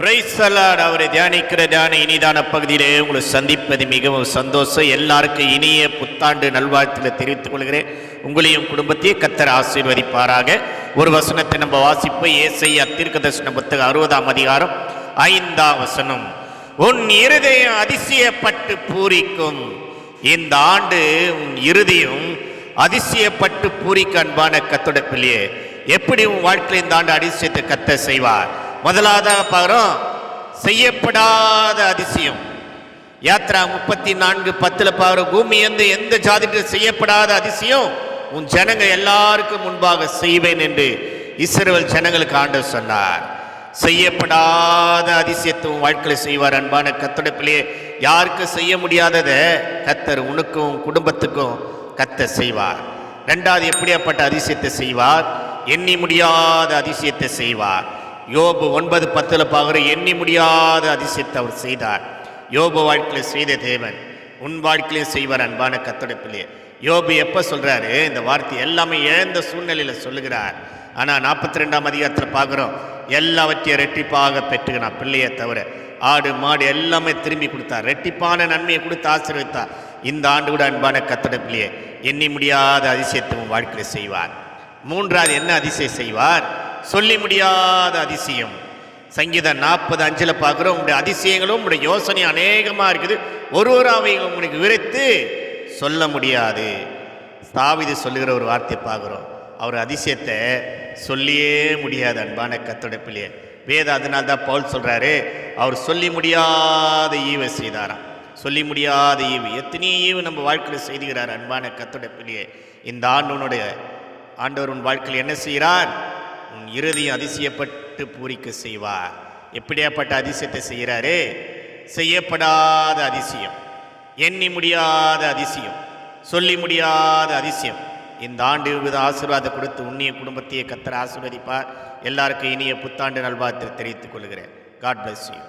பிரைசலாட் அவரை தியானிக்கிற தியான இனிதான பகுதியிலே உங்களை சந்திப்பது மிகவும் சந்தோஷம். எல்லாருக்கும் இனிய புத்தாண்டு நல்வாழ்த்தில் தெரிவித்துக் கொள்கிறேன். உங்களையும் குடும்பத்தையும் கத்தர் ஆசீர்வதிப்பாராக. ஒரு வசனத்தை நம்ம வாசிப்போம். ஏசை அத்திருக்க தர்ஷன புத்தகம் அறுபதாம் அதிகாரம் ஐந்தாம் வசனம். உன் இருதயம் அதிசயப்பட்டு பூரிக்கும். இந்த ஆண்டு உன் இருதயம் அதிசயப்பட்டு பூரிக்க அன்பான கத்தொடப்பிலேயே எப்படி உன் வாழ்க்கையில் இந்த ஆண்டு அதிசயத்தை கத்த செய்வார்? முதலாவதாக பார்க்குறோம். செய்யப்படாத அதிசயம். யாத்ரா முப்பத்தி நான்கு பத்தில் பாரு பூமி எந்த எந்த ஜாதிக்கு செய்யப்படாத அதிசயம்? உன் ஜனங்க எல்லாருக்கும் முன்பாக செய்வேன் என்று இஸ்ரவேல் ஜனங்களுக்கு ஆண்டு சொன்னார். செய்யப்படாத அதிசயத்தை உன் வாழ்க்கையில் செய்வார் அன்பான கத்தோட யாருக்கு யாருக்கும் செய்ய முடியாததை கத்தர் உனக்கும் குடும்பத்துக்கும் கத்தர் செய்வார். ரெண்டாவது எப்படியாப்பட்ட அதிசயத்தை செய்வார்? எண்ணி முடியாத அதிசயத்தை செய்வார். யோபு ஒன்பது பத்தில் பார்க்குற எண்ணி முடியாத அதிசயத்தை அவர் செய்தார். யோபு வாழ்க்கையில் செய்த தேவன் உன் வாழ்க்கையிலும் செய்வார் அன்பான கத்தொடைப்பிலே. யோபு எப்போ சொல்கிறாரு இந்த வார்த்தை எல்லாமே இழந்த சூழ்நிலையில் சொல்லுகிறார். ஆனால் நாற்பத்தி ரெண்டாம் அதிகாரத்தில் பார்க்குறோம் எல்லாவற்றையும் ரெட்டிப்பாக பெற்றுக்கிறான் பிள்ளையை தவிர ஆடு மாடு எல்லாமே திரும்பி கொடுத்தார். ரெட்டிப்பான நன்மையை கொடுத்து ஆசீர்வித்தார் இந்த ஆண்டு கூட அன்பான கத்தொடைப்பிலேயே எண்ணி முடியாத அதிசயத்தை உன் வாழ்க்கையில் செய்வார். மூன்றாவது என்ன அதிசயம் செய்வார்? சொல்லி முடியாத அதிசயம். சங்கீதம் நாற்பது அஞ்சில் பார்க்குறோம். உங்களுடைய அதிசயங்களும் உங்களுடைய யோசனை அநேகமாக இருக்குது. ஒரு ஒரு அவை உங்களுக்கு விரைத்து சொல்ல முடியாது. தாவிது சொல்லுகிற ஒரு வார்த்தை பார்க்குறோம். அவர் அதிசயத்தை சொல்லியே முடியாது அன்பான கத்தொடைப்பிலேயே வேத அதனால தான் பவுல் சொல்கிறாரு அவர் சொல்லி முடியாத ஈவை செய்தாராம். சொல்லி முடியாத ஈவு. எத்தனையோ ஈவு நம்ம வாழ்க்கையில் செய்துகிறார் அன்பான கத்தொடப்பிலேயே இந்த ஆண்டவனுடைய ஆண்டவர் உன் வாழ்க்கையில் என்ன செய்கிறார்? உன் இறுதியும் அதிசயப்பட்டு பூரிக்க செய்வார். எப்படியாப்பட்ட அதிசயத்தை செய்கிறாரு? செய்யப்படாத அதிசயம் எண்ணி முடியாத அதிசயம் சொல்லி முடியாத அதிசயம். இந்த ஆண்டு வித ஆசீர்வாதம் கொடுத்து உன்னிய குடும்பத்தையே கத்தர் ஆசீர்வதிப்பார். எல்லாருக்கும் இனிய புத்தாண்டு நல்வாழ்த்து தெரிவித்துக் கொள்கிறேன். God bless you